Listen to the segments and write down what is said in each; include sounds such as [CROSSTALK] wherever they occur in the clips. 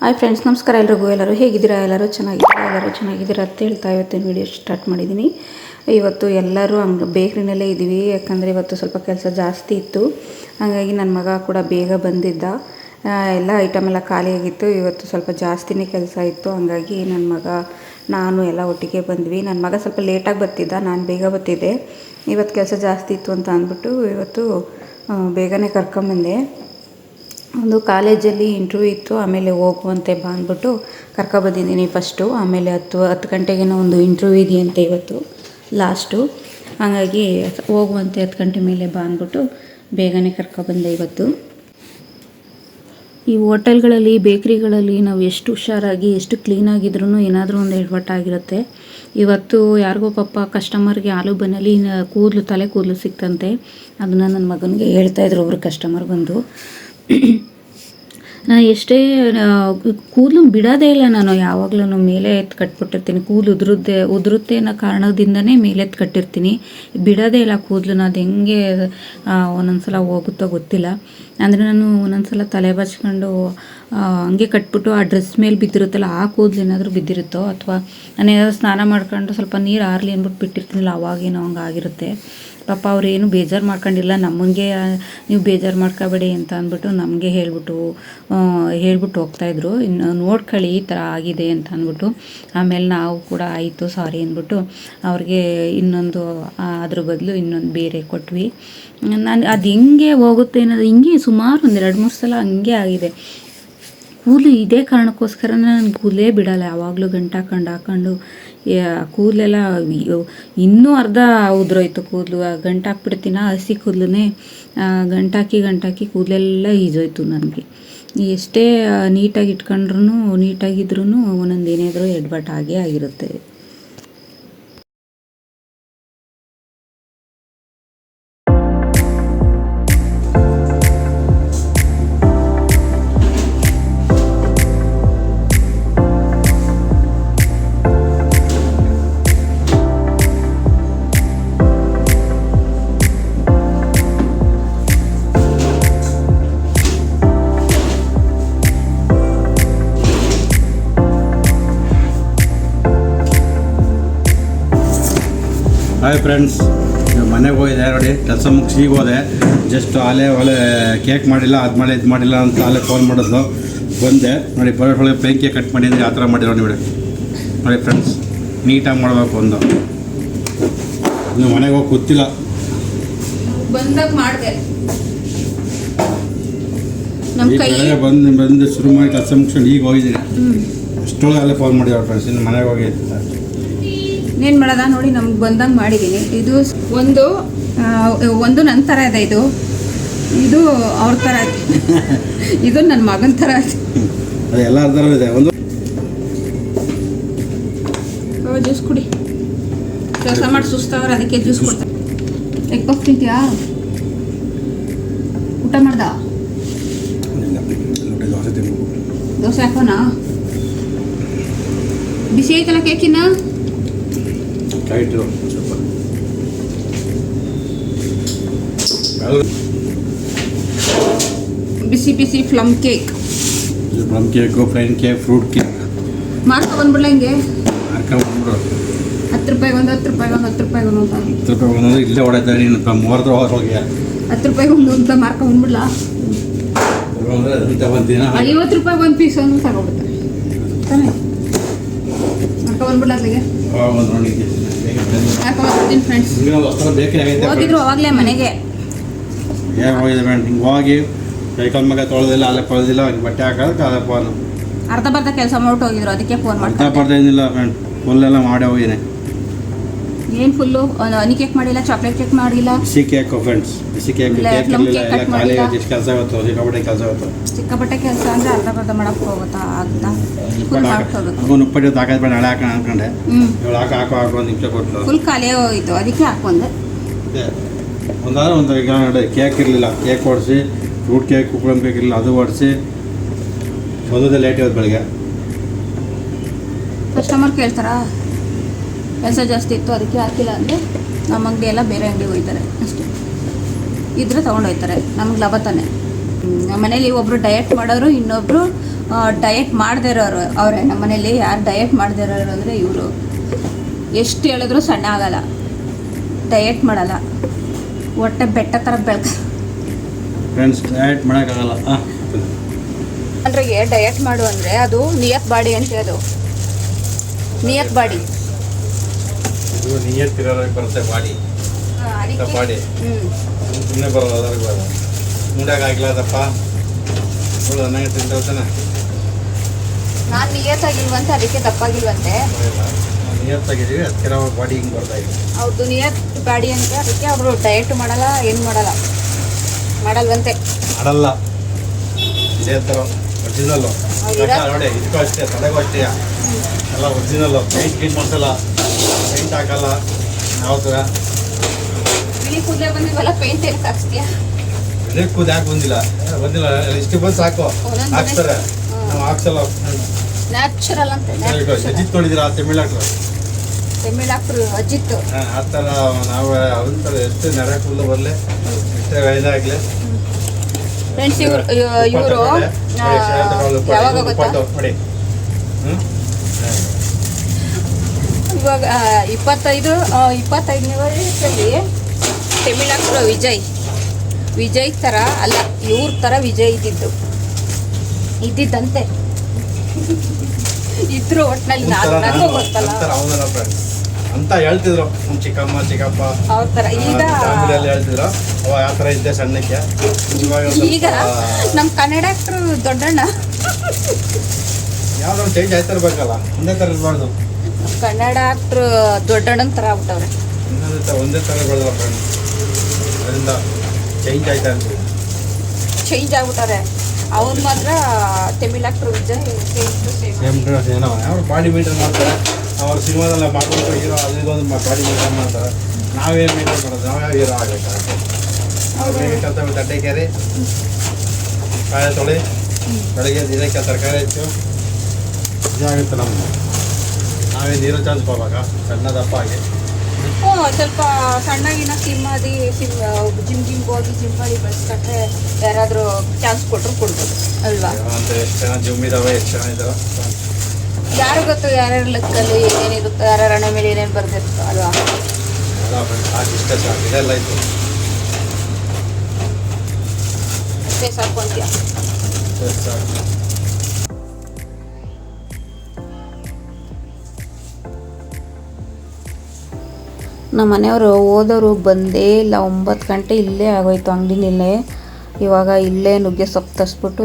Hi friends ನಮಸ್ಕಾರ ಎಲ್ರಿಗೂ. ಎಲ್ಲರೂ ಹೇಗಿದ್ದೀರಾ? ಎಲ್ಲರೂ ಚೆನ್ನಾಗಿದ್ದೀರಾ? ಎಲ್ಲರೂ ಚೆನ್ನಾಗಿದ್ದೀರಾ ಅಂತ ಹೇಳ್ತಾ ಇವತ್ತಿನ ವೀಡಿಯೋ ಸ್ಟಾರ್ಟ್ ಮಾಡಿದ್ದೀನಿ. ಇವತ್ತು ಎಲ್ಲರೂ ಹಂಗೆ ಬೇಕ್ರಿನಲ್ಲೇ ಇದ್ದೀವಿ. ಯಾಕಂದರೆ ಇವತ್ತು ಸ್ವಲ್ಪ ಕೆಲಸ ಜಾಸ್ತಿ ಇತ್ತು. ಹಾಗಾಗಿ ನನ್ನ ಮಗ ಕೂಡ ಬೇಗ ಬಂದಿದ್ದ. ಎಲ್ಲ ಐಟಮ್ ಎಲ್ಲ ಖಾಲಿಯಾಗಿತ್ತು ಇವತ್ತು ಸ್ವಲ್ಪ ಜಾಸ್ತಿನೇ ಕೆಲಸ ಇತ್ತು. ಹಾಗಾಗಿ ನನ್ನ ಮಗ, ನಾನು ಎಲ್ಲ ಒಟ್ಟಿಗೆ ಬಂದ್ವಿ. ನನ್ನ ಮಗ ಸ್ವಲ್ಪ ಲೇಟಾಗಿ ಬರ್ತಿದ್ದ. ನಾನು ಬೇಗ ಬರ್ತಿದ್ದೆ. ಇವತ್ತು ಕೆಲಸ ಜಾಸ್ತಿ ಇತ್ತು ಅಂತ ಅಂದ್ಬಿಟ್ಟು ಇವತ್ತು ಬೇಗನೆ ಕರ್ಕೊಂಬಂದೆ. ಒಂದು ಕಾಲೇಜಲ್ಲಿ ಇಂಟರ್ವ್ಯೂ ಇತ್ತು, ಆಮೇಲೆ ಹೋಗುವಂತೆ ಬಾ ಅಂದ್ಬಿಟ್ಟು ಕರ್ಕೊಬಂದಿದ್ದೀನಿ ಫಸ್ಟು ಆಮೇಲೆ ಹತ್ತು ಹತ್ತು ಗಂಟೆಗೇನೋ ಒಂದು ಇಂಟರ್ವ್ಯೂ ಇದೆಯಂತೆ ಇವತ್ತು ಲಾಸ್ಟು ಹಾಗಾಗಿ ಹೋಗುವಂತೆ ಹತ್ತು ಗಂಟೆ ಮೇಲೆ ಬಾ ಅಂದ್ಬಿಟ್ಟು ಬೇಗನೆ ಕರ್ಕೊಬಂದೆ ಇವತ್ತು. ಈ ಹೋಟೆಲ್ಗಳಲ್ಲಿ, ಬೇಕ್ರಿಗಳಲ್ಲಿ ನಾವು ಎಷ್ಟು ಹುಷಾರಾಗಿ, ಎಷ್ಟು ಕ್ಲೀನಾಗಿದ್ರೂ ಏನಾದರೂ ಒಂದು ಎಡವಟ್ಟಾಗಿರುತ್ತೆ ಇವತ್ತು ಯಾರಿಗೋ ಪಾಪ ಕಸ್ಟಮರ್ಗೆ ಆಲೂ ಬನ್ನಲ್ಲಿ ಕೂದಲು, ತಲೆ ಕೂದಲು ಸಿಕ್ತಂತೆ. ಅದನ್ನು ನನ್ನ ಮಗನಿಗೆ ಹೇಳ್ತಾಯಿದ್ರು ಅವರು ಕಸ್ಟಮರ್ ಬಂದು. ನಾನು ಎಷ್ಟೇ ಕೂದಲು ಬಿಡೋದೇ ಇಲ್ಲ ನಾನು ಯಾವಾಗಲೂ ಮೇಲೆ ಎತ್ತು ಕಟ್ಬಿಟ್ಟಿರ್ತೀನಿ. ಕೂದಲು ಉದುರುತ್ತೆ ಉದುರುತ್ತೆ ಅನ್ನೋ ಕಾರಣದಿಂದನೇ ಮೇಲೆ ಎತ್ತು ಕಟ್ಟಿರ್ತೀನಿ. ಬಿಡೋದೇ ಇಲ್ಲ ಕೂದಲು ಅದು ಹೆಂಗೆ ಒಂದೊಂದ್ಸಲ ಹೋಗುತ್ತೋ ಗೊತ್ತಿಲ್ಲ. ಅಂದರೆ ನಾನು ಒಂದೊಂದ್ಸಲ ತಲೆ ಬಚ್ಕೊಂಡು ಹಂಗೆ ಕಟ್ಬಿಟ್ಟು ಆ ಡ್ರೆಸ್ ಮೇಲೆ ಬಿದ್ದಿರುತ್ತಲ್ಲ, ಆ ಕೂದಲು ಏನಾದರೂ ಬಿದ್ದಿರುತ್ತೋ, ಅಥವಾ ನಾನು ಏನಾದರೂ ಸ್ನಾನ ಮಾಡ್ಕೊಂಡು ಸ್ವಲ್ಪ ನೀರು ಆರಲಿ ಅಂದ್ಬಿಟ್ಟು ಬಿಟ್ಟಿರ್ತೀನಲ್ಲ, ಅವಾಗೇನೋ ಹಂಗೆ ಆಗಿರುತ್ತೆ ಪಾಪ ಅವ್ರೇನು ಬೇಜಾರು ಮಾಡ್ಕೊಂಡಿಲ್ಲ. ನಮಗೆ, ನೀವು ಬೇಜಾರು ಮಾಡ್ಕೋಬೇಡಿ ಅಂತ ಅಂದ್ಬಿಟ್ಟು ನಮಗೆ ಹೇಳ್ಬಿಟ್ಟು ಹೇಳ್ಬಿಟ್ಟು ಹೋಗ್ತಾಯಿದ್ರು ಇನ್ನು ನೋಡ್ಕೊಳ್ಳಿ ಈ ಥರ ಆಗಿದೆ ಅಂತ ಅಂದ್ಬಿಟ್ಟು. ಆಮೇಲೆ ನಾವು ಕೂಡ ಆಯಿತು, ಸಾರಿ ಅಂದ್ಬಿಟ್ಟು ಅವ್ರಿಗೆ ಇನ್ನೊಂದು ಅದ್ರ ಬದಲು ಇನ್ನೊಂದು ಬೇರೆ ಕೊಟ್ವಿ. ನಾನು, ಅದು ಹಿಂಗೆ ಹೋಗುತ್ತೆ ಅನ್ನೋದು ಹಿಂಗೆ ಸುಮಾರು ಒಂದು ಎರಡು ಮೂರು ಸಲ ಹಂಗೆ ಆಗಿದೆ. ಕೂದಲು ಇದೇ ಕಾರಣಕ್ಕೋಸ್ಕರ ನಾನು ಕೂದಲೇ ಬಿಡಲ್ಲ. ಯಾವಾಗಲೂ ಗಂಟು ಹಾಕೊಂಡು ಕೂದಲೆಲ್ಲ ಇನ್ನೂ ಅರ್ಧ ಉದುರೋಯ್ತು ಕೂದಲು. ಗಂಟಾಕ್ಬಿಡ್ತೀನ ಹಸಿ ಕೂದಲೇ ಗಂಟಾಕಿ ಗಂಟಾಕಿ ಕೂದಲೆಲ್ಲ ಈಜೋಯ್ತು ನನಗೆ. ಎಷ್ಟೇ ನೀಟಾಗಿ ಇಟ್ಕೊಂಡ್ರೂ ನೀಟಾಗಿದ್ರೂ ಒಂದೊಂದು ಏನಾದರೂ ಎಡ್ವಟ್ ಆಗೇ ಆಗಿರುತ್ತೆ. ಹಾಯ್ ಫ್ರೆಂಡ್ಸ್ ಮನೆಗೆ ಹೋಗಿದೆ ನೋಡಿ. ಕೆಲಸ ಮುಗಿಸಿ ಈಗ ಹೋದೆ. ಜಸ್ಟ್ ಆಲೆ ಒಲೆ ಕೇಕ್ ಮಾಡಿಲ್ಲ ಅದು ಮಾಡಿ ಇದು ಮಾಡಿಲ್ಲ ಅಂತ ಆಲೆ ಫೋನ್ ಮಾಡಿದ್ಲು. ಬಂದೆ. ನೋಡಿ ಬರೋ ಒಳಗೆ ಬೆಂಕಿ ಕಟ್ ಮಾಡಿದ್ರೆ ಆ ಥರ ಮಾಡಿರೋ ನೋಡಿ ನೋಡಿ ಫ್ರೆಂಡ್ಸ್ ನೀಟಾಗಿ ಮಾಡಬೇಕು ಒಂದು. ನೀವು ಮನೆಗೆ ಹೋಗಿ ಗೊತ್ತಿಲ್ಲ ಬಂದಾಗ ಮಾಡಿದೆ. ಬೆಳಗ್ಗೆ ಬಂದು ಬಂದು ಶುರು ಮಾಡಿ ಕೆಲಸ ಮುಗಿಸ್ಕೊಂಡು ಈಗ ಹೋಗಿದ್ದೀನಿ. ಅಷ್ಟೊಳಗೆ ಅಲ್ಲೇ ಫೋನ್ ಮಾಡಿದ್ರು ಫ್ರೆಂಡ್ಸ್ ಇನ್ನು ಮನೆಗೆ ಹೋಗಿ ಏನು ಮಾಡದ ನೋಡಿ ನಮ್ಗೆ ಬಂದಂಗೆ ಮಾಡಿದ್ದೀನಿ ಇದು ಒಂದು ಒಂದು ನನ್ನ ಥರ ಇದೆ ಇದು. ಇದು ಅವ್ರ ಥರ ಇದೆ. [LAUGHS] ಇದು ನನ್ನ ಮಗನ ಥರ ಎಲ್ಲರ ಥರ ಇದೆ. ಒಂದು ಜ್ಯೂಸ್ ಕುಡಿ. ಕೆಲಸ ಮಾಡಿ ಸುಸ್ತಾವ್ರ ಅದಕ್ಕೆ ಜ್ಯೂಸ್ ಕೊಡ್ತಾರೆ ಎಗ್ ಪಫ್ ತಿಂತೀಯಾ? ಊಟ ಮಾಡ್ದ? ದೋಸೆ ಹಾಕೋನಾ? ಬಿಸಿ ಐತಲ್ಲ ಕೇಕಿನ? ಸ್ವಲ್ಪ ಬಿಸಿ ಬಿಸಿ plum cake plum cake plain cake fruit cake ಮಾಡ್ಕೊ ಬಂದ್ಬಿಡ್ಲ ಹಿಂಗೆ? ಹಾಕೊಂಡ್ಬಿಡು ಹತ್ತು ರೂಪಾಯಿಗೆ ಒಂದು ಹತ್ತು ರೂಪಾಯಿಗೆ ಒಂದು ಹತ್ತು ರೂಪಾಯಿಗೆ ಒಂದು ಅಂತ. ಹತ್ತು ರೂಪಾಯಿ ಒಂದೊಂದು ಇಲ್ಲೇ ಹೊಡೆದ ನೀನು. ಮೂವತ್ತು ಹೋಗಿ ಹೋಗಿ ಹತ್ತು ರೂಪಾಯಿಗೆ ಒಂದು ಅಂತ ಮಾರ್ಕೊ ಬಂದ್ಬಿಡ್ಲ? ಐವತ್ತು ರೂಪಾಯಿಗೆ ಒಂದು ಪೀಸ್ ಒಂದು ತಗೋಬಿಡ್ತಾರೆ ತಾನೇ? ಮಾರ್ಕೊ ಬಂದ್ಬಿಡ್ಲ ಅಲ್ಲಿಗೆ? ಒಂದು ನೋಡಿ ಮಾರ್ಕೊ ಬಂದ್ಬಿಡ್ತೀನಿ ಫ್ರೆಂಡ್ಸ್ ವಸ್ತ್ರ ಬೇಕೇ ಆಗೈತೆ ಹೋಗಿದ್ರು ಅವಾಗಲೇ ಮನೆಗೆ. ಏನು ಹೋಗಿದೆ ಫ್ರೆಂಡ್ ಹಿಂಗೆ ಹೋಗಿ ಕೈಕಾಲ್ ಮಗ ತೊಳೆದಿಲ್ಲ ಅಲ್ಲೇ ತೊಳೆದಿಲ್ಲ ಅವ್ರಿಗೆ ಬಟ್ಟೆ ಹಾಕೋದಕ್ಕೆ ಅದೇ ಫೋನು ಅರ್ಧ ಬರ್ಧ ಕೆಲಸ ಮಾಡ್ಬಿಟ್ಟು ಹೋಗಿದ್ರು ಅದಕ್ಕೆ ಫೋನ್ ಮಾಡ್ತಾರೆ ಅರ್ಧ ಪಡ್ತಾ ಏನಿಲ್ಲ ಫ್ರೆಂಡ್ ಫುಲ್ಲೆಲ್ಲ ಮಾಡೇ ಹೋಗಿದ್ದೀನಿ ಏನು ಫುಲ್ಲು ಹನಿ ಕೇಕ್ ಮಾಡಿಲ್ಲ ಚಾಕ್ಲೇಟ್ ಕೇಕ್ ಮಾಡಿಲ್ಲ. ಸಿ ಕೇಕ್ ಫ್ರೆಂಡ್ಸ್ ಸಿ ಕೇಕ್ ಕೇಕ್ ಇರಲಿಲ್ಲ ಎಲ್ಲ ಖಾಲಿ. ಎಷ್ಟು ಕೆಲಸ ಇವತ್ತು ಸಿಕ್ಕಾಪಟ್ಟೆ ಕೆಲಸ ಆಗುತ್ತೆ. ಸಿಕ್ಕಾಪಟ್ಟೆ ಕೆಲಸ ಅಂದರೆ ಅರ್ಧ ಬರ್ಧ ಮಾಡಕ್ಕೆ ಹೋಗುತ್ತಾ? ಆಗುತ್ತಾ ಫುಲ್ ಮಾಡ್ಕೋಬೇಕು ಅವನು ಉಪ್ಪಟ್ಟು ಹಾಕೋದು ಬೇಡ ನಾಳೆ ಹಾಕೋಣ ಅನ್ಕೊಂಡೆ. ಇವಳು ಹಾಕೋ ಹಾಕೋ ಹಾಕೋ ಒಂದು ನಿಮಿಷ ಕೊಟ್ಟು ಫುಲ್ ಖಾಲಿ ಹೋಯಿತು. ಅದಕ್ಕೆ ಹಾಕೊಂಡೆ ಒಂದಾದ್ರೆ ಒಂದು ಈಗ ಕೇಕ್ ಇರಲಿಲ್ಲ. ಕೇಕ್ ಓಡಿಸಿ ಫ್ರೂಟ್ ಕೇಕ್ ಕುಕ್ಕಳಂ ಕೇಕ್ ಇರಲಿಲ್ಲ ಅದು ಓಡಿಸಿ ಓದೋದೇ ಲೇಟ್ ಇವತ್ತು ಬೆಳಗ್ಗೆ. ಕಸ್ಟಮರ್ ಕೇಳ್ತಾರಾ? ಕೆಲಸ ಜಾಸ್ತಿ ಇತ್ತು ಅದಕ್ಕೆ ಹಾಕಿಲ್ಲ ಅಂದರೆ ನಮ್ಮ ಅಂಗಡಿ ಎಲ್ಲ ಬೇರೆ ಅಂಗಡಿಗೆ ಹೋಗ್ತಾರೆ ಅಷ್ಟೇ. ಇದ್ರೆ ತೊಗೊಂಡೋಗ್ತಾರೆ ನಮ್ಗೆ ನಮಗೆ ಲಾಭ ತಾನೆ. ನಮ್ಮ ಮನೇಲಿ ಒಬ್ಬರು ಡಯಟ್ ಮಾಡೋರು ಇನ್ನೊಬ್ಬರು ಡಯಟ್ ಮಾಡದೇ ಇರೋರು ಅವರೇ. ನಮ್ಮ ಮನೇಲಿ ಯಾರು ಡಯಟ್ ಮಾಡದೇ ಇರೋರು ಅಂದರೆ ಇವರು. ಎಷ್ಟು ಹೇಳಿದ್ರು ಸಣ್ಣ ಆಗಲ್ಲ. ಡಯಟ್ ಮಾಡಲ್ಲ. ಹೊಟ್ಟೆ ಬೆಟ್ಟ ಥರ ಬೆಳ್ಕ ಫ್ರೆಂಡ್ಸ್ ಡಯಟ್ ಮಾಡೋಕ್ಕಾಗಲ್ಲ ಅಲ್ರಿಗೆ ಡಯಟ್ ಮಾಡು ಅಂದರೆ ಅದು ನಿಯತ್ ಬಾಡಿ ಅಂತ ಹೇಳೋದು. ನಿಯತ್ ಬಾಡಿ. ಇದು ನಿಯತ್ತಿರೋರಿಗೆ ಬರುತ್ತೆ ಬಾಡಿ. ಬಾಡಿ ಸುಮ್ಮನೆ ಬರೋಲ್ಲ ಅದ್ರಿಗೆ ಬರೋಲ್ಲ ಮುಂಡಾಗಿಲ್ಲ ಸುಳ್ಳು ನನಗೆ ತಿಂತಾನೆ ನಾನು ನಿಯತ್ತಾಗಿಲ್ವಂತೆ ಅದಕ್ಕೆ ತಪ್ಪಾಗಿಲ್ವಂತೆ. ನಿಯತ್ತಾಗಿದ್ದೀವಿ ಅದಕ್ಕೆ ನಾವು ಬಾಡಿ ಹಿಂಗೆ ಬರ್ತಾ ಇದೆ ಅವ್ರದ್ದು ನಿಯತ್ ಬಾಡಿ ಅಂತ ಅದಕ್ಕೆ ಅವರು ಡಯಟ್ ಮಾಡಲ್ಲ ಏನು ಮಾಡಲ್ಲ. ಮಾಡಲ್ವಂತೆ. ಮಾಡಲ್ಲ. ಇದೇ ಥರ ಒರಿಜಿನಲ್ಲು ಹೌದಾ? ನೋಡಿ ಇದಕ್ಕೂ ಅಷ್ಟೇ ತಲೆಗೂ ಅಷ್ಟೇ. ಎಲ್ಲ ಒರಿಜಿನಲ್ಲು ಕ್ಲೀನ್ ಮಾಡ್ತಲ್ಲ ಮಾಡಿಸಲ್ಲ. ಪೇಂಟ್ ಹಾಕಲ್ಲ ಯಾವ ಥರ ಬಿಳಿ ಕೂದಲೇ ಬಂದಿವಲ್ಲ ಪೇಂಟ್ ಏನಕ್ಕೆ ಹಾಕ್ಸ್ತೀಯಾ? ಇದೇ ಕೂದ್ ಯಾಕೆ ಬಂದಿಲ್ಲ? ಬಂದಿಲ್ಲ ಇಷ್ಟು ಬಂದು ಸಾಕು. ಹಾಕ್ತಾರೆ ನಾವು ಹಾಕ್ಸಲ್ಲ. ನ್ಯಾಚುರಲ್ ಅಂತ ಅಜಿತ್ ನೋಡಿದಿರ ತಮಿಳ್ ಹಾಕ್ರು ತಮಿಳ್ ಅಜಿತ್. ಆ ಥರ ನಾವು ಅವನ ಥರ ಎಷ್ಟು ನೆರೆ ಕೂದಲು ಬರಲಿ ಎಷ್ಟೇ ಇದಾಗಲಿ ಫ್ರೆಂಡ್ಸ್ ಇವರು ಇವರು ಯಾವಾಗ ಗೊತ್ತಾ? ನೋಡಿ ಹ್ಞೂ ಇವಾಗ ಇಪ್ಪತ್ತೈದು ಇಪ್ಪತ್ತೈದನೇ ವರ್ಷದಲ್ಲಿ ತಮಿಳ್ ಡಾಕ್ಟ್ರು ವಿಜಯ್. ವಿಜಯ್ ಥರ ಅಲ್ಲ ಇವ್ರ ಥರ ವಿಜಯ್ ಇದ್ದಿದ್ದು. ಇದ್ದಿದ್ದಂತೆ. ಇದ್ರು ಒಟ್ನಲ್ಲಿ ನಾನು ನನಗೂ ಗೊತ್ತಲ್ಲ. ಅಂತ ಹೇಳ್ತಿದ್ರು. ನಮ್ಮ ಚಿಕ್ಕಮ್ಮ ಚಿಕ್ಕಪ್ಪ. ಅವ್ರ ಥರ ಈಗ ಫ್ಯಾಮಿಲಿಯಲ್ಲಿ ಹೇಳ್ತಿದ್ರು. ಥರ ಇದ್ದೆ ಸಣ್ಣಕ್ಕೆ. ಈಗ ನಮ್ಮ ಕನ್ನಡ ಆಕ್ಟ್ರು ದೊಡ್ಡಣ್ಣ. ಯಾವ್ದೊಂದು ಚೇಂಜ್ ಆಯ್ತಾ ಇರ್ಬೇಕಲ್ಲ. ಒಂದೇ ತರ ಇರಬಾರ್ದು. ಕನ್ನಡ ಆಕ್ಟ್ರ್ ದೊಡ್ಡಣ್ಣನ ಥರ ಆಗ್ಬಿಟ್ಟವ್ರೆ. ಒಂದೇ ಥರ ಬೆಳೆದ ಅದರಿಂದ ಚೇಂಜ್ ಆಯ್ತಾ ಚೇಂಜ್ ಆಗ್ಬಿಟ್ಟಾರೆ ಅವ್ರು ಮಾತ್ರ ತಮಿಳ್ ಆಕ್ಟ್ರ್ ವಿಜಯ್ ಏನೋ ಅವ್ರು ಬಾಡಿ ಮೇಂಟೈನ್ ಮಾಡ್ತಾರೆ? ಅವ್ರು ಸಿನಿಮಾದಲ್ಲ ಹೀರೋ ಬಾಡಿ ಮೇಂಟೈನ್ ಮಾಡ್ತಾರೆ. ನಾವೇನು ಮೇಂಟೈನ್ ಮಾಡೋದು ನಾವೇ ಹೀರೋ ಕೆಲಸ ತಟ್ಟೆ ಕೇರಿ. ತೊಳೆ ತೊಳಿ ಬೆಳಗ್ಗೆ ದಿನಕ್ಕೆ ತರಕಾರಿ ಹೆಚ್ಚು. ಇದಾಗುತ್ತೆ ನಮ್ಮದು ನಾವೇ ನೀರು ಹೋಗ್ಬೇಕಾ ಸಣ್ಣ ದಪ್ಪ ಆಗಿ ಹ್ಞೂ ಸ್ವಲ್ಪ ಸಣ್ಣಗಿನ ಸಿಮ್ ಆದಿ ಸಿಮ್ ಜಿಮ್ ಜಿಮ್ಗೆ ಹೋಗಿ ಜಿಮ್ ಮಾಡಿ ಬೆಳೆಸ್ಕೊಂಡ್ರೆ ಯಾರಾದರೂ ಚಾನ್ಸ್ ಕೊಟ್ಟರು ಕೊಡ್ಬೋದು ಅಲ್ವಾ? ಅಂತ ಎಷ್ಟು ಜನ ಜಿಮ್ ಇದಾವೆ ಎಷ್ಟು ಜನ ಇದಾವೆ? ಯಾರು ಗೊತ್ತು ಯಾರ್ಯಾರ ಲೆಕ್ಕಲ್ಲಿ ಏನೇನಿರುತ್ತೋ ಯಾರ್ಯಾರ ಹಣೆ ಮೇಲೆ ಏನೇನು ಬರ್ದಿರುತ್ತೋ ಅಲ್ವಾ? ಇಷ್ಟ ಸಾಕು ಇದೆಲ್ಲ ಇತ್ತು ಅಷ್ಟೇ ಸಾಕು ಅಂತೀಯ? ಸಾಕು. ನಮ್ಮ ಮನೆಯವರು ಹೋದವರು ಬಂದೇ ಇಲ್ಲ, ಒಂಬತ್ತು ಗಂಟೆ ಇಲ್ಲೇ ಆಗೋಯ್ತು ಅಂಗಡಿನಲ್ಲೇ ಇವಾಗ ಇಲ್ಲೇ ನುಗ್ಗೆ ಸೊಪ್ಪು ತರಿಸ್ಬಿಟ್ಟು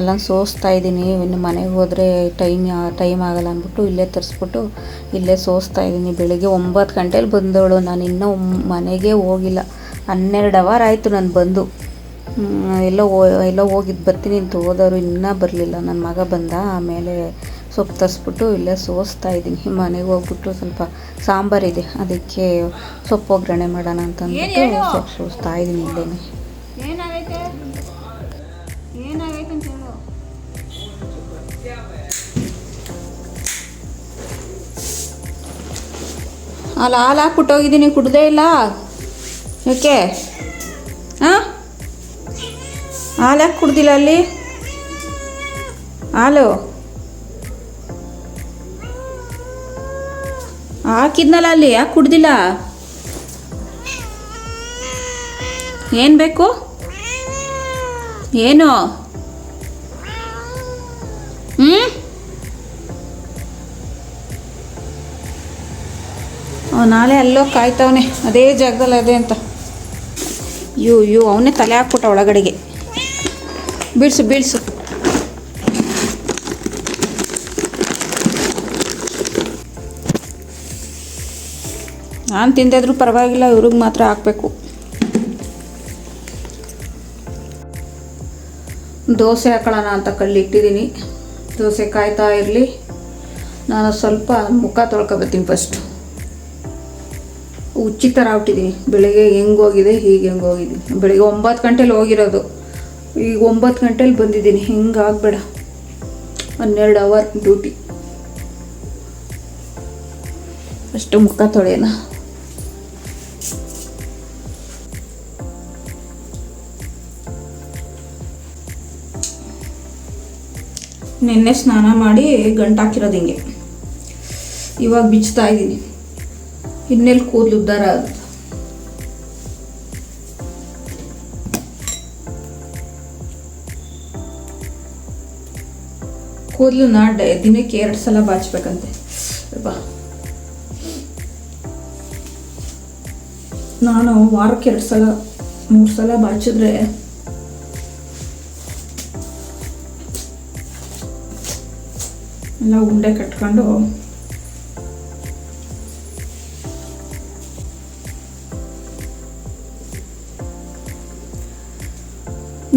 ಎಲ್ಲ ಸೋಸ್ತಾ ಇದ್ದೀನಿ. ಇನ್ನು ಮನೆಗೆ ಹೋದರೆ ಟೈಮ್ ಟೈಮ್ ಆಗಲ್ಲ ಅಂದ್ಬಿಟ್ಟು ಇಲ್ಲೇ ತರಿಸ್ಬಿಟ್ಟು ಇಲ್ಲೇ ಸೋಸ್ತಾ ಇದ್ದೀನಿ. ಬೆಳಿಗ್ಗೆ ಒಂಬತ್ತು ಗಂಟೇಲಿ ಬಂದವಳು. ನಾನು ಇನ್ನೂ ಮನೆಗೆ ಹೋಗಿಲ್ಲ. ಹನ್ನೆರಡು ಅವರ್ ಆಯಿತು ನಾನು ಬಂದು. ಎಲ್ಲೋ ಎಲ್ಲೋ ಹೋಗಿದ್ದು ಬರ್ತೀನಿ ಅಂತ ಹೋದವರು ಇನ್ನೂ ಬರಲಿಲ್ಲ. ನನ್ನ ಮಗ ಬಂದ, ಆಮೇಲೆ ಸೊಪ್ಪು ತರಿಸ್ಬಿಟ್ಟು ಇಲ್ಲೇ ಸೋಸ್ತಾ ಇದ್ದೀನಿ. ಮನೆಗೆ ಹೋಗ್ಬಿಟ್ಟು ಸ್ವಲ್ಪ ಸಾಂಬಾರಿದೆ ಅದಕ್ಕೆ ಸೊಪ್ಪು ಒಗ್ಗರಣೆ ಮಾಡೋಣ ಅಂತಂದ್ಬಿಟ್ಟು ಸೊಪ್ಪು ಸೋಸ್ತಾ ಇದ್ದೀನಿ ಇಲ್ಲೇ ಅಲ್ಲ ಹಾಲು ಹಾಕ್ಬಿಟ್ಟೋಗಿದ್ದೀನಿ ಕುಡ್ದೇ ಇಲ್ಲ? ಓಕೆ ಹಾಂ? ಹಾಲು ಹಾಕಿ ಕುಡ್ದಿಲ್ಲ ಅಲ್ಲಿ? ಹಾಲು? ಹಾಕಿದ್ನಲ್ಲ ಅಲ್ಲಿ, ಯಾಕೆ ಕುಡ್ದಿಲ್ಲ? ಏನು ಬೇಕು? ಏನು? ಹ್ಞೂ ನಾಳೆ ಅಲ್ಲೋ ಕಾಯ್ತವನೆ, ಅದೇ ಜಾಗದಲ್ಲಿ ಅದೇ ಅಂತ. ಯು ಯು ಅವನೇ ತಲೆ ಹಾಕ್ಬಿಟ್ಟ ಒಳಗಡೆಗೆ. ಬೀಳ್ಸು ಬೀಳ್ಸು. ನಾನು ತಿಂದಿದ್ರು ಪರವಾಗಿಲ್ಲ, ಇವ್ರಿಗೆ ಮಾತ್ರ ಹಾಕಬೇಕು. ದೋಸೆ ಹಾಕೊಳ್ಳೋಣ ಅಂತ ಕಲ್ಲಿ ಇಟ್ಟಿದ್ದೀನಿ ದೋಸೆ ಕಾಯ್ತಾ ಇರಲಿ. ನಾನು ಸ್ವಲ್ಪ ಮುಖ ತೊಳ್ಕೊಬತ್ತೀನಿ ಫಸ್ಟು ಉಚ್ಚಿ ಥರ ಹುಟ್ಟಿದ್ದೀನಿ ಬೆಳಿಗ್ಗೆ ಹೆಂಗೆ ಹೋಗಿದೆ, ಹೀಗೆ ಹೆಂಗೆ ಹೋಗಿದ್ದೀನಿ ಬೆಳಿಗ್ಗೆ ಒಂಬತ್ತು ಗಂಟೆಲಿ ಹೋಗಿರೋದು. ಈಗ ಒಂಬತ್ತು ಗಂಟೇಲಿ ಬಂದಿದ್ದೀನಿ. ಹಿಂಗೆ ಆಗಬೇಡ. ಹನ್ನೆರಡು ಅವರ್ ಡ್ಯೂಟಿ ಅಷ್ಟು ಮುಖ ತೊಳೆಯೋಣ. ನಿನ್ನೆ ಸ್ನಾನ ಮಾಡಿ ಗಂಟಾಕಿರೋದು ಹಿಂಗೆ. ಇವಾಗ ಬಿಚ್ತಾ ಇದ್ದೀನಿ. ಇನ್ನೆಲ್ಲಿ ಕೂದಲು ಉದ್ದಾರ ಆಗುತ್ತೆ. ಕೂದಲನ್ನ ದಿನಕ್ಕೆ ಎರಡು ಸಲ ಬಾಚಬೇಕಂತೆ. ಬಾ. ನಾನು ವಾರಕ್ಕೆ ಎರಡು ಸಲ, ಮೂರು ಸಲ ಬಾಚಿದ್ರೆ ಎಲ್ಲ ಉಂಡೆ ಕಟ್ಕೊಂಡು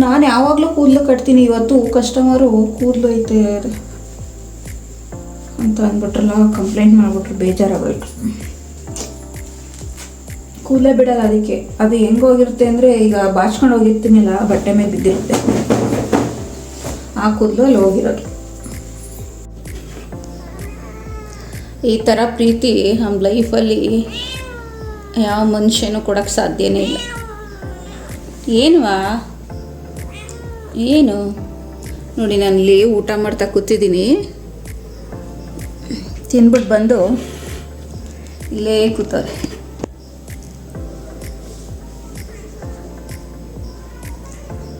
ನಾನು ಯಾವಾಗಲೂ ಕೂದಲು ಕಟ್ತೀನಿ. ಇವತ್ತು ಕಸ್ಟಮರು ಕೂದಲು ಐತೆ. ಅಂತ ಅಂದ್ಬಿಟ್ರಲ್ಲ ಕಂಪ್ಲೇಂಟ್ ಮಾಡಿಬಿಟ್ರು, ಬೇಜಾರಾಗೋಯ್ತು. ಕೂದಲೇ ಬಿಡಲ್ಲ ಅದಕ್ಕೆ. ಅದು ಹೆಂಗೆ ಹೋಗಿರುತ್ತೆ ಅಂದರೆ, ಈಗ ಬಾಚ್ಕೊಂಡು ಹೋಗಿರ್ತೀನಲ್ಲ, ಬಟ್ಟೆ ಮೇಲೆ ಬಿದ್ದಿರುತ್ತೆ. ಆ ಕೂದಲು ಅಲ್ಲಿ ಹೋಗಿರೋದು. ಈ ಥರ ಪ್ರೀತಿ ನಮ್ಮ ಲೈಫಲ್ಲಿ ಯಾವ ಮನುಷ್ಯನೂ ಕೊಡೋಕ್ಕೆ ಸಾಧ್ಯನೇ ಇಲ್ಲ. ಏನುವಾ? ಏನು? ನೋಡಿ, ನಾನು ಇಲ್ಲಿ ಊಟ ಮಾಡ್ತಾ ಕೂತಿದ್ದೀನಿ. ತಿನ್ಬಿಟ್ಟು ಬಂದು ಇಲ್ಲೇ ಕೂತವ್ರೆ.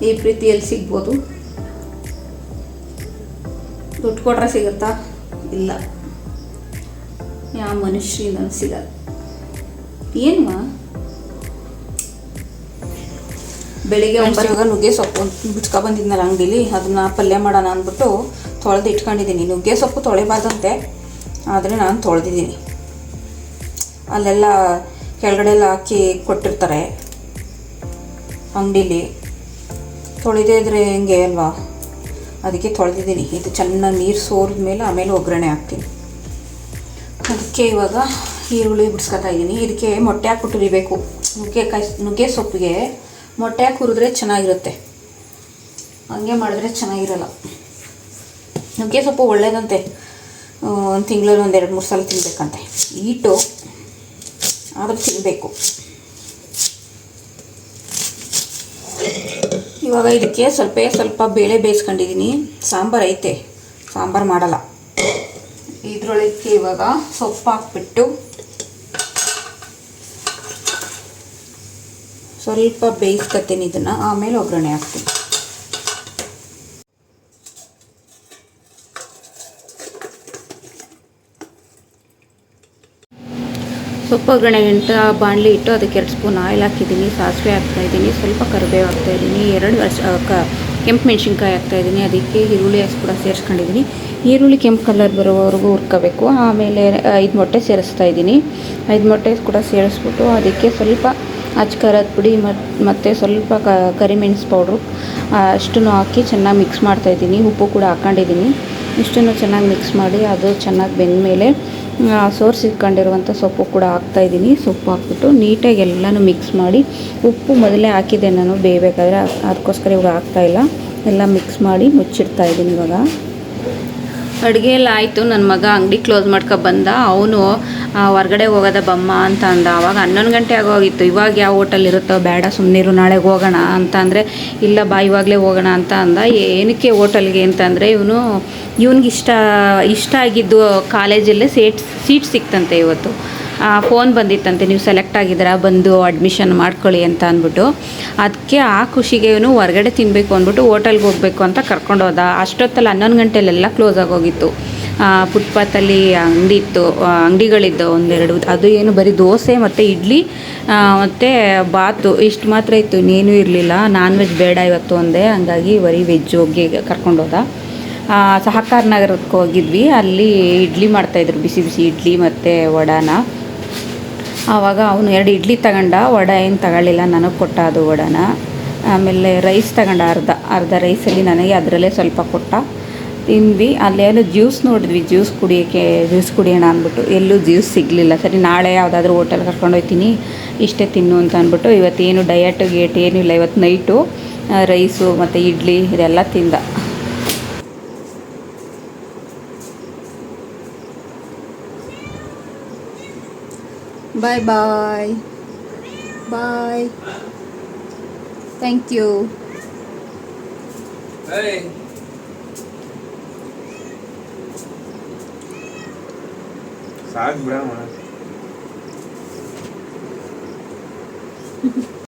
ಈ ಪ್ರೀತಿಯಲ್ಲಿ ಸಿಗ್ಬೋದು. ದುಡ್ಡು ಕೊಟ್ರೆ ಸಿಗುತ್ತಾ? ಇಲ್ಲ. ಯಾವ ಮನುಷ್ಯರಿಂದ ಸಿಗಲ್ಲ ಏನ್ವಾ? ಬೆಳಿಗ್ಗೆ ಒಂಬತ್ತು ನುಗ್ಗೆ ಸೊಪ್ಪು ಬಿಚ್ಕೊ ಬಂದಿದ್ನಲ್ಲ ಅಂಗಡಿಲಿ, ಅದನ್ನ ಪಲ್ಯ ಮಾಡೋಣ ಅಂದ್ಬಿಟ್ಟು ತೊಳೆದು ಇಟ್ಕೊಂಡಿದ್ದೀನಿ. ನುಗ್ಗೆ ಸೊಪ್ಪು ತೊಳೆಬಾರ್ದಂತೆ, ಆದರೆ ನಾನು ತೊಳೆದಿದ್ದೀನಿ. ಅಲ್ಲೆಲ್ಲ ಕೆಳಗಡೆ ಎಲ್ಲ ಹಾಕಿ ಕೊಟ್ಟಿರ್ತಾರೆ ಅಂಗಡೀಲಿ. ತೊಳೆದೇ ಇದ್ರೆ ಹೆಂಗೆ ಅಲ್ವಾ? ಅದಕ್ಕೆ ತೊಳೆದಿದ್ದೀನಿ. ಇದು ಚೆನ್ನಾಗಿ ನೀರು ಸೋರಿದ ಮೇಲೆ ಆಮೇಲೆ ಒಗ್ಗರಣೆ ಹಾಕ್ತೀನಿ. ಅದಕ್ಕೆ ಇವಾಗ ಈರುಳ್ಳಿ ಬಿಡಿಸ್ಕೊತಾ ಇದ್ದೀನಿ. ಇದಕ್ಕೆ ಮೊಟ್ಟೆ ಹಾಕ್ಬಿಟ್ಟು ಹುರಿಬೇಕು. ನುಗ್ಗೆಕಾಯಿ ನುಗ್ಗೆ ಸೊಪ್ಪಿಗೆ ಮೊಟ್ಟೆ ಹಾಕಿ ಹುರಿದ್ರೆ ಚೆನ್ನಾಗಿರುತ್ತೆ. ಹಂಗೆ ಮಾಡಿದ್ರೆ ಚೆನ್ನಾಗಿರಲ್ಲ. ನುಗ್ಗೆ ಸೊಪ್ಪು ಒಳ್ಳೇದಂತೆ. ಒಂದು ತಿಂಗಳಲ್ಲಿ ಒಂದು ಎರಡು ಮೂರು ಸಲ ತಿನ್ನಬೇಕಂತೆ ಈಟು ಆದರೂ ತಿನ್ನಬೇಕು ಇವಾಗ ಇದಕ್ಕೆ ಸ್ವಲ್ಪ ಸ್ವಲ್ಪ ಬೇಳೆ ಬೇಯಿಸ್ಕೊಂಡಿದ್ದೀನಿ. ಸಾಂಬಾರು ಐತೆ. ಸಾಂಬಾರು ಮಾಡಲ್ಲ. ಇದ್ರೊಳಗೆ ಇವಾಗ ಸೊಪ್ಪು ಹಾಕ್ಬಿಟ್ಟು ಸ್ವಲ್ಪ ಬೇಯಿಸ್ಕೊತೀನಿ ಇದನ್ನು. ಆಮೇಲೆ ಒಗ್ಗರಣೆ ಹಾಕ್ತೀನಿ. ಸೊಪ್ಪು ಒಗ್ಗರಣೆ ಗಂಟ ಬಾಣಲಿ ಇಟ್ಟು ಅದಕ್ಕೆ ಎರಡು ಸ್ಪೂನ್ ಆಯಿಲ್ ಹಾಕಿದ್ದೀನಿ, ಸಾಸಿವೆ ಹಾಕ್ತಾಯಿದ್ದೀನಿ ಸ್ವಲ್ಪ ಕರಿಬೇವು ಹಾಕ್ತಾಯಿದ್ದೀನಿ ಎರಡು ಕೆಂಪು ಮೆಣಸಿನ್ಕಾಯಿ ಹಾಕ್ತಾಯಿದ್ದೀನಿ ಅದಕ್ಕೆ ಈರುಳ್ಳಿ ಹಸಿ ಕೂಡ ಸೇರಿಸ್ಕೊಂಡಿದ್ದೀನಿ. ಈರುಳ್ಳಿ ಕೆಂಪು ಕಲರ್ ಬರೋವರೆಗೂ ಹುರ್ಕೋಬೇಕು. ಆಮೇಲೆ ಐದು ಮೊಟ್ಟೆ ಸೇರಿಸ್ತಾ ಇದ್ದೀನಿ. ಐದು ಮೊಟ್ಟೆ ಕೂಡ ಸೇರಿಸ್ಬಿಟ್ಟು ಅದಕ್ಕೆ ಸ್ವಲ್ಪ ಅಚ್ಚ ಖಾರದ ಪುಡಿ ಮತ್ತು ಮತ್ತು ಸ್ವಲ್ಪ ಕ, ಕರಿಮೆಣಸು ಪೌಡ್ರು ಅಷ್ಟನ್ನು ಹಾಕಿ ಚೆನ್ನಾಗಿ ಮಿಕ್ಸ್ ಮಾಡ್ತಾಯಿದ್ದೀನಿ ಉಪ್ಪು ಕೂಡ ಹಾಕ್ಕೊಂಡಿದ್ದೀನಿ. ಇಷ್ಟನ್ನು ಚೆನ್ನಾಗಿ ಮಿಕ್ಸ್ ಮಾಡಿ ಅದು ಚೆನ್ನಾಗಿ ಬೆಂದಮೇಲೆ ಸೋರ್ಸಿಟ್ಕೊಂಡಿರುವಂಥ ಸೊಪ್ಪು ಕೂಡ ಹಾಕ್ತಾಯಿದ್ದೀನಿ ಸೊಪ್ಪು ಹಾಕ್ಬಿಟ್ಟು ನೀಟಾಗಿ ಎಲ್ಲನೂ ಮಿಕ್ಸ್ ಮಾಡಿ, ಉಪ್ಪು ಮೊದಲೇ ಹಾಕಿದ್ದೆ ನಾನು ಬೇಯಬೇಕಾದ್ರೆ ಅದಕ್ಕೋಸ್ಕರ ಇವಾಗ ಹಾಕ್ತಾಯಿಲ್ಲ ಎಲ್ಲ ಮಿಕ್ಸ್ ಮಾಡಿ ಮುಚ್ಚಿಡ್ತಾ ಇದ್ದೀನಿ ಇವಾಗ. ಅಡುಗೆ ಎಲ್ಲ ಆಯಿತು ನನ್ನ ಮಗ ಅಂಗಡಿ ಕ್ಲೋಸ್ ಮಾಡ್ಕೊ ಬಂದ. ಅವನು ಹೊರಗಡೆ ಹೋಗೋದ ಬಮ್ಮ ಅಂತ ಅಂದ ಆವಾಗ ಹನ್ನೊಂದು ಗಂಟೆ ಆಗೋಗಿತ್ತು. ಇವಾಗ ಯಾವ ಹೋಟೆಲ್ ಇರುತ್ತೋ ಬೇಡ ಸುಮ್ಮನಿರು ನಾಳೆಗೆ ಹೋಗೋಣ ಅಂತ ಅಂದರೆ ಇಲ್ಲ ಬಾ, ಇವಾಗಲೇ ಹೋಗೋಣ ಅಂತ ಅಂದ ಏನಕ್ಕೆ ಹೋಟೆಲ್ಗೆ ಅಂತಂದರೆ, ಇವನು ಇವನಿಗೆ ಇಷ್ಟ ಇಷ್ಟ ಆಗಿದ್ದು ಕಾಲೇಜಲ್ಲೇ ಸೇಟ್ ಸೀಟ್ ಸಿಕ್ತಂತೆ ಇವತ್ತು. ಫೋನ್ ಬಂದಿತ್ತಂತೆ. ನೀವು ಸೆಲೆಕ್ಟ್ ಆಗಿದ್ದೀರಾ, ಬಂದು ಅಡ್ಮಿಷನ್ ಮಾಡ್ಕೊಳ್ಳಿ ಅಂತ ಅಂದ್ಬಿಟ್ಟು. ಅದಕ್ಕೆ ಆ ಖುಷಿಗೆ ಇವನು ಹೊರಗಡೆ ತಿನ್ನಬೇಕು ಅಂದ್ಬಿಟ್ಟು ಹೋಟೆಲ್ಗೆ ಹೋಗಬೇಕು ಅಂತ ಕರ್ಕೊಂಡು ಹೋದ. ಅಷ್ಟೊತ್ತಲ್ಲಿ ಹನ್ನೊಂದು ಗಂಟೆಲೆಲ್ಲ ಕ್ಲೋಸ್ ಆಗೋಗಿತ್ತು. ಫುಟ್ಪಾತಲ್ಲಿ ಅಂಗಡಿ ಇತ್ತು. ಅಂಗಡಿಗಳಿದ್ದು ಒಂದೆರಡು. ಅದು ಏನು ಬರೀ ದೋಸೆ ಮತ್ತು ಇಡ್ಲಿ ಮತ್ತು ಬಾತು. ಇಷ್ಟು ಮಾತ್ರ ಇತ್ತು. ನೀನು ಇರಲಿಲ್ಲ. ನಾನ್ ವೆಜ್ ಬೇಡ ಇವತ್ತು ಒಂದೇ ಹಂಗಾಗಿ ಬರೀ ವೆಜ್ ಹೋಗಿ ಕರ್ಕೊಂಡು ಹೋದ. ಸಹಕಾರ ನಗರಕ್ಕೆ ಹೋಗಿದ್ವಿ. ಅಲ್ಲಿ ಇಡ್ಲಿ ಮಾಡ್ತಾಯಿದ್ರು ಬಿಸಿ ಬಿಸಿ ಇಡ್ಲಿ ಮತ್ತು ವಡಾನ. ಆವಾಗ ಅವನು ಎರಡು ಇಡ್ಲಿ ತಗೊಂಡ, ವಡೆ ಏನು ತಗೊಳ್ಳಿಲ್ಲ, ನನಗೆ ಕೊಟ್ಟ ಅದು ವಡನ. ಆಮೇಲೆ ರೈಸ್ ತಗೊಂಡ, ಅರ್ಧ ಅರ್ಧ ರೈಸಲ್ಲಿ ನನಗೆ ಅದರಲ್ಲೇ ಸ್ವಲ್ಪ ಕೊಟ್ಟ. ತಿಂದ್ವಿ ಅಲ್ಲೇನು ಜ್ಯೂಸ್ ನೋಡಿದ್ವಿ, ಜ್ಯೂಸ್ ಕುಡಿಯೋಕ್ಕೆ, ಜ್ಯೂಸ್ ಕುಡಿಯೋಣ ಅಂದ್ಬಿಟ್ಟು. ಎಲ್ಲೂ ಜ್ಯೂಸ್ ಸಿಗಲಿಲ್ಲ. ಸರಿ, ನಾಳೆ ಯಾವುದಾದ್ರೂ ಹೋಟೆಲ್ ಕರ್ಕೊಂಡು ಹೋಗ್ತೀನಿ ಇಷ್ಟೇ ತಿನ್ನು ಅಂತ ಅಂದ್ಬಿಟ್ಟು ಇವತ್ತೇನು ಡಯಟ್ ಗೇಟ್ ಏನೂ ಇಲ್ಲ ಇವತ್ತು ನೈಟು ರೈಸು ಮತ್ತು ಇಡ್ಲಿ ಇದೆಲ್ಲ ತಿಂದ. Bye bye. Bye. Thank you. Hey. Sag, Brahma.